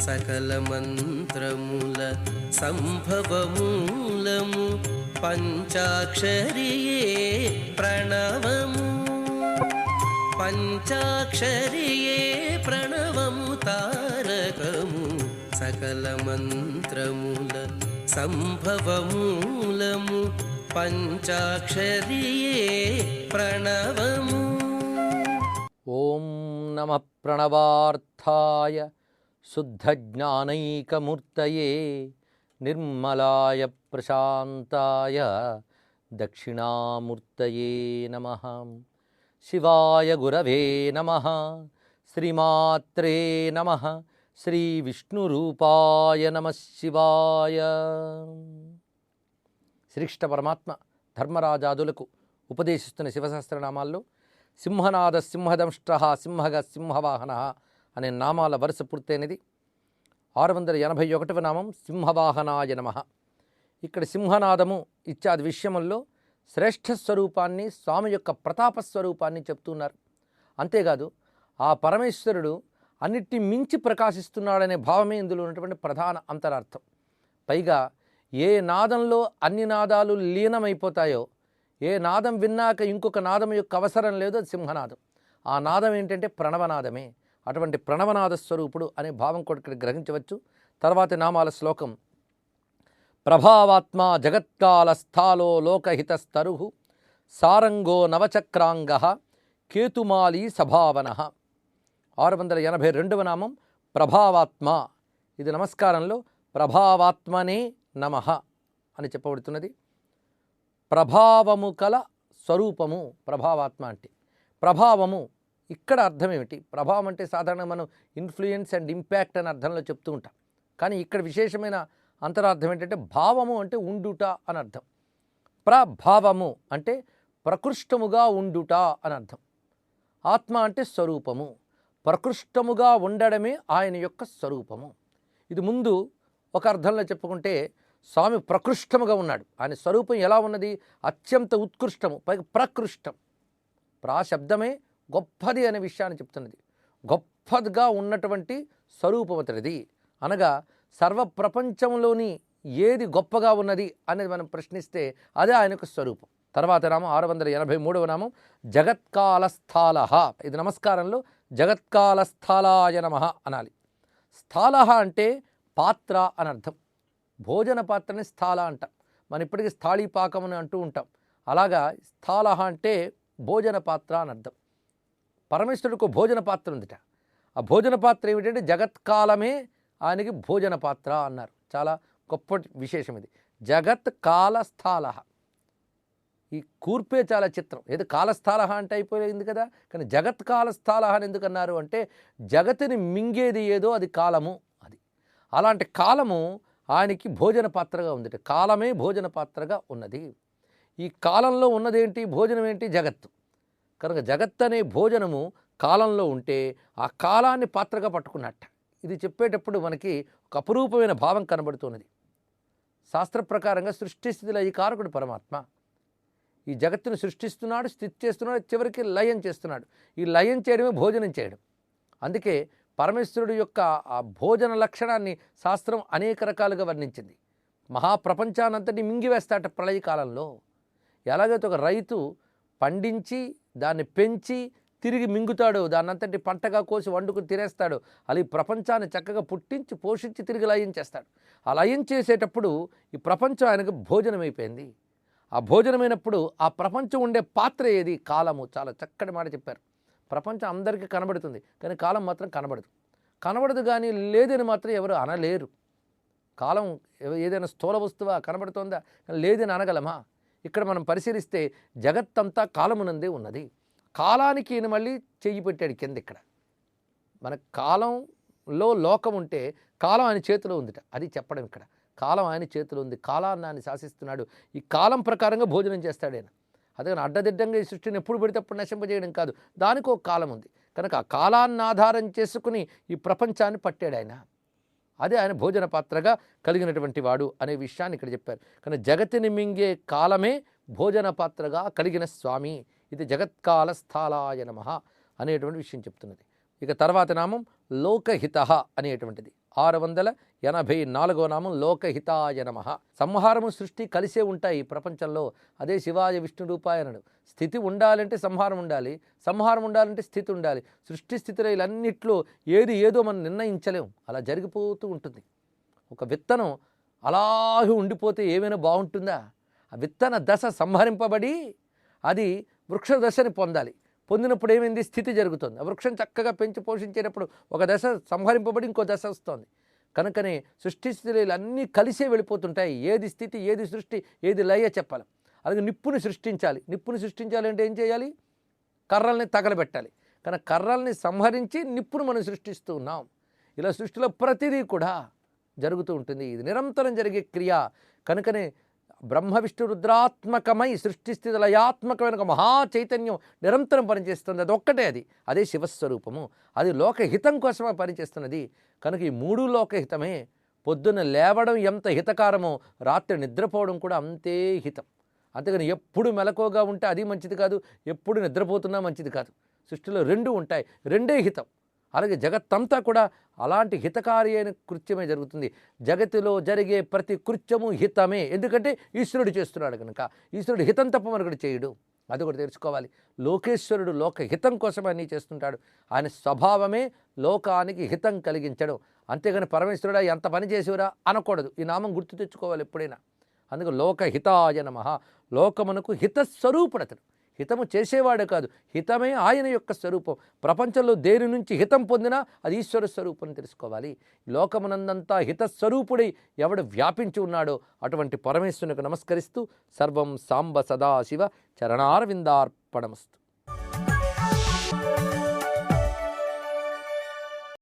సకల మంత్రముల సంభవమూలము పంచాక్షరియే ప్రణవము. పంచాక్షరియే ప్రణవము తారకము. సకల మంత్రముల సంభవమూలము పంచాక్షరియే ప్రణవము. ఓం నమ ప్రణవార్థాయ శుద్ధజ్ఞానైకమూర్తయే నిర్మలాయ ప్రశాంతాయ దక్షిణామూర్తయే నమ శివాయ గురవే నమ శ్రీమాత్రే నమ శ్రీ విష్ణురూపాయ నమ శివాయ శ్రీకృష్ణ పరమాత్మ ధర్మరాజాదులకు ఉపదేశిస్తున్న శివసహస్రనామాల్లో సింహనాద సింహదంష్ట సింహగ సింహవాహన అనే నామాల వరుస పూర్తయినది. ఆరు వందల ఎనభై ఒకటవ నామం సింహవాహనాయ నమ. ఇక్కడ సింహనాదము ఇత్యాది విషయముల్లో శ్రేష్ఠ స్వరూపాన్ని స్వామి యొక్క ప్రతాప స్వరూపాన్ని చెప్తున్నారు. అంతేకాదు ఆ పరమేశ్వరుడు అన్నిటి మించి ప్రకాశిస్తున్నాడనే భావమే ఇందులో ఉన్నటువంటి ప్రధాన అంతరార్థం. పైగా ఏ నాదంలో అన్ని నాదాలు లీనమైపోతాయో ఏ నాదం విన్నాక ఇంకొక నాదం యొక్క అవసరం లేదు అది సింహనాదం. ఆ నాదం ఏంటంటే ప్రణవనాదమే. అటువంటి ప్రణవనాద స్వరూపుడు అనే భావం కూడా ఇక్కడ గ్రహించవచ్చు. తర్వాతి నామాల శ్లోకం ప్రభావాత్మ జగత్కాల స్థాలో లోకహితస్తరు సారంగో నవచక్రాంగ కేతుమాలి సభావన. ఆరు వందల ఎనభై రెండవ నామం ప్రభావాత్మ. ఇది నమస్కారంలో ప్రభావాత్మనే నమ అని చెప్పబడుతున్నది. ప్రభావము కల స్వరూపము ప్రభావాత్మ అంటే ప్రభావము ఇక్కడ అర్థం ఏమిటి ప్రభావం అంటే సాధారణంగా మనం ఇన్ఫ్లుయెన్స్ అండ్ ఇంపాక్ట్ అనే అర్థంలో చెప్తూ ఉంటాం. కానీ ఇక్కడ విశేషమైన అంతరార్థం ఏంటంటే భావము అంటే ఉండుట అని అర్థం. ప్రభావము అంటే ప్రకృష్టముగా ఉండుట అని అర్థం. ఆత్మ అంటే స్వరూపము. ప్రకృష్టముగా ఉండడమే ఆయన యొక్క స్వరూపము. ఇది ముందు ఒక అర్థంలో చెప్పుకుంటే స్వామి ప్రకృష్టముగా ఉన్నాడు. ఆయన స్వరూపం ఎలా ఉన్నది? అత్యంత ఉత్కృష్టము పైగా ప్రకృష్టం. ప్రా శబ్దమే గొప్పది అనే విషయాన్ని చెప్తున్నది. గొప్పదిగా ఉన్నటువంటి స్వరూపం అనగా సర్వ ప్రపంచంలోని ఏది గొప్పగా ఉన్నది అనేది మనం ప్రశ్నిస్తే అదే ఆయనకు స్వరూపం. తర్వాత నామం ఆరు వందల ఎనభై మూడవ నామం జగత్కాలస్థాల ఇది నమస్కారంలో జగత్కాలస్థాలాయ నమ అనాలి. స్థాల అంటే పాత్ర అని అర్థం. భోజన పాత్రని స్థాల అంటాం. మనం ఇప్పటికీ స్థాళీ పాకం అని అంటూ ఉంటాం. అలాగా స్థాల అంటే భోజన పాత్ర అని అర్థం. పరమేశ్వరుడికి ఒక భోజన పాత్ర ఉందిట. ఆ భోజన పాత్ర ఏమిటంటే జగత్కాలమే ఆయనకి భోజన పాత్ర అన్నారు. చాలా గొప్ప విశేషం ఇది. జగత్ కాలస్థాల ఈ కూర్పే చాలా చిత్రం. ఏదో కాలస్థాల అంటే అయిపోయింది కదా కానీ జగత్ కాలస్థాల అని ఎందుకన్నారు అంటే జగత్తుని మింగేది ఏదో అది కాలము అది. అలాంటి కాలము ఆయనకి భోజన పాత్రగా ఉంది కాలమే భోజన పాత్రగా ఉన్నది. ఈ కాలంలో ఉన్నదేంటి? భోజనం ఏంటి? జగత్తు. కనుక జగత్ అనే భోజనము కాలంలో ఉంటే ఆ కాలాన్ని పాత్రగా పట్టుకున్నట్ట. ఇది చెప్పేటప్పుడు మనకి ఒక అపురూపమైన భావం కనబడుతున్నది. శాస్త్ర ప్రకారంగా సృష్టి స్థితిలో ఈ కారకుడు పరమాత్మ. ఈ జగత్తును సృష్టిస్తున్నాడు స్థితి చేస్తున్నాడు చివరికి లయం చేస్తున్నాడు. ఈ లయం చేయడమే భోజనం చేయడం. అందుకే పరమేశ్వరుడు యొక్క ఆ భోజన లక్షణాన్ని శాస్త్రం అనేక రకాలుగా వర్ణించింది. మహాప్రపంచానంతటి మింగివేస్తాట ప్రళయకాలంలో ఎలాగైతే ఒక రైతు పండించి దాన్ని పెంచి తిరిగి మింగుతాడు. దాన్నంతటి పంటగా కోసి వండుకుని తినేస్తాడు. అలా ఈ ప్రపంచాన్ని చక్కగా పుట్టించి పోషించి తిరిగి లయం చేస్తాడు. ఆ లయం చేసేటప్పుడు ఈ ప్రపంచం ఆయనకు భోజనమైపోయింది. ఆ భోజనమైనప్పుడు ఆ ప్రపంచం ఉండే పాత్ర ఏది? కాలము. చాలా చక్కటి మాట చెప్పారు. ప్రపంచం అందరికీ కనబడుతుంది. కానీ కాలం మాత్రం కనబడదు. కనబడదు కానీ లేదని మాత్రం ఎవరు అనలేరు. కాలం ఏదైనా స్థూల వస్తువా? కనబడుతోందా? లేదని అనగలమా? ఇక్కడ మనం పరిశీలిస్తే జగత్తంతా కాలమునందే ఉన్నది. కాలానికి ఈయన మళ్ళీ చెయ్యి పెట్టాడు కింద ఇక్కడ. మన కాలంలో లోకం ఉంటే కాలం ఆయన చేతిలో ఉందిట. అది చెప్పడం ఇక్కడ. కాలం ఆయన చేతిలో ఉంది. కాలాన్ని ఆయన శాసిస్తున్నాడు. ఈ కాలం ప్రకారంగా భోజనం చేస్తాడు ఆయన. అదే అడ్డదిడ్డంగా ఈ సృష్టిని ఎప్పుడు పెడితే అప్పుడు నశింపజేయడం కాదు. దానికి ఒక కాలం ఉంది. కనుక ఆ కాలాన్ని ఆధారం చేసుకుని ఈ ప్రపంచాన్ని పట్టాడు ఆయన. అదే ఆయన భోజన పాత్రగా కలిగినటువంటి వాడు అనే విషయాన్ని ఇక్కడ చెప్పారు. కానీ జగతిని మింగే కాలమే భోజన పాత్రగా కలిగిన స్వామి. ఇది జగత్కాల స్థాలాయ నమ అనేటువంటి విషయం చెప్తున్నది. ఇక తర్వాత నామం లోకహిత అనేటువంటిది. ఆరు వందల ఎనభై నాలుగో నామం లోకహితాయ నమ. సంహారము సృష్టి కలిసే ఉంటాయి ఈ ప్రపంచంలో. అదే శివాయ విష్ణు రూపాయనడు. స్థితి ఉండాలంటే సంహారం ఉండాలి. సంహారం ఉండాలంటే స్థితి ఉండాలి. సృష్టి స్థితిలో ఏది ఏదో మనం నిర్ణయించలేం. అలా జరిగిపోతూ ఉంటుంది. ఒక విత్తనం అలాగే ఉండిపోతే ఏమైనా బాగుంటుందా? ఆ విత్తన దశ సంహరింపబడి అది వృక్ష దశని పొందాలి. పొందినప్పుడు ఏమైంది? స్థితి జరుగుతుంది. ఆ వృక్షం చక్కగా పెంచి పోషించేటప్పుడు ఒక దశ సంహరింపబడి ఇంకో దశ వస్తుంది. కనుకనే సృష్టి స్థితిలు అన్నీ కలిసే వెళ్ళిపోతుంటాయి. ఏది స్థితి ఏది సృష్టి ఏది లయ చెప్పాలి. అలాగే నిప్పుని సృష్టించాలి. నిప్పుని సృష్టించాలి అంటే ఏం చేయాలి? కర్రల్ని తగలబెట్టాలి. కానీ కర్రల్ని సంహరించి నిప్పును మనం సృష్టిస్తూ ఉన్నాం. ఇలా సృష్టిలో ప్రతిదీ కూడా జరుగుతూ ఉంటుంది. ఇది నిరంతరం జరిగే క్రియ. కనుకనే బ్రహ్మ విష్ణు రుద్రాత్మకమై సృష్టిస్థితి లయాత్మకమైన ఒక మహా చైతన్యం నిరంతరం పనిచేస్తుంది. అది ఒక్కటే అది. అదే శివస్వరూపము. అది లోకహితం కోసమే పనిచేస్తున్నది. కనుక ఈ మూడు లోకహితమే. పొద్దున లేవడం ఎంత హితకారమో రాత్రి నిద్రపోవడం కూడా అంతే హితం. అంతేగాని ఎప్పుడు మెలకువగా ఉంటే అది మంచిది కాదు. ఎప్పుడు నిద్రపోతున్నా మంచిది కాదు. సృష్టిలో రెండు ఉంటాయి. రెండే హితం. అలాగే జగత్తంతా కూడా అలాంటి హితకారి అయిన కృత్యమే జరుగుతుంది. జగతిలో జరిగే ప్రతి కృత్యము హితమే. ఎందుకంటే ఈశ్వరుడు చేస్తున్నాడు కనుక. ఈశ్వరుడు హితం తప్ప మరొకటి చేయడు. అది కూడా తెలుసుకోవాలి. లోకేశ్వరుడు లోక హితం కోసం అన్నీ చేస్తుంటాడు. ఆయన స్వభావమే లోకానికి హితం కలిగించడం. అంతేగాని పరమేశ్వరుడా ఎంత పని చేసేవరా? అనకూడదు. ఈ నామం గుర్తు తెచ్చుకోవాలి ఎప్పుడైనా. అందుకు లోకహితాయ నమ. లోకమునకు హితస్వరూపుడతడు. హితము చేసేవాడే కాదు. హితమే ఆయన యొక్క స్వరూపం. ప్రపంచంలో దేని నుంచి హితం పొందినా అది ఈశ్వర స్వరూపం తెలుసుకోవాలి. లోకమునందంతా హితస్వరూపుడై ఎవడు వ్యాపించి ఉన్నాడో అటువంటి పరమేశ్వరునికి నమస్కరిస్తూ సర్వం సాంబ సదాశివ చరణారవిందార్పణమస్తు.